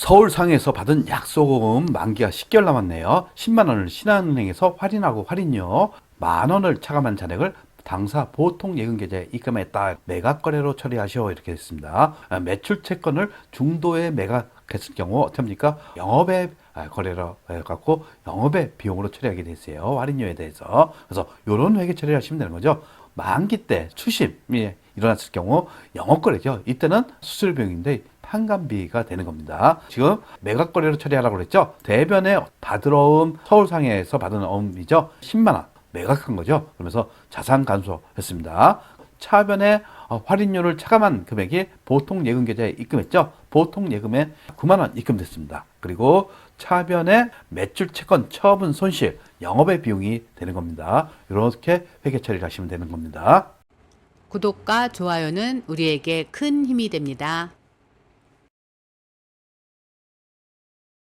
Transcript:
서울상에서 받은 약소금 만기가 10개월 남았네요. 10만 원을 신한은행에서 할인하고 할인료 만 원을 차감한 잔액을 당사 보통 예금 계좌에 입금했다. 매각 거래로 처리하시오 이렇게 됐습니다. 아, 매출 채권을 중도에 매각했을 경우 어떻게 합니까? 영업의 아, 거래로 해갖고 영업의 비용으로 처리하게 됐어요. 할인료에 대해서. 그래서 이런 회계 처리를 하시면 되는 거죠. 만기 때 추심이 일어났을 경우 영업거래죠. 이때는 수술 비용인데 판관비가 되는 겁니다. 지금 매각거래로 처리하라고 그랬죠. 대변에 받으러 온 서울상해에서 받은 어음이죠. 10만 원 매각한 거죠. 그러면서 자산 감소했습니다. 차변에 어, 할인료를 차감한 금액이 보통 예금 계좌에 입금했죠. 보통 예금에 9만 원 입금됐습니다. 그리고 차변에 매출 채권 처분 손실 영업의 비용이 되는 겁니다. 이렇게 회계 처리를 하시면 되는 겁니다. 구독과 좋아요는 우리에게 큰 힘이 됩니다.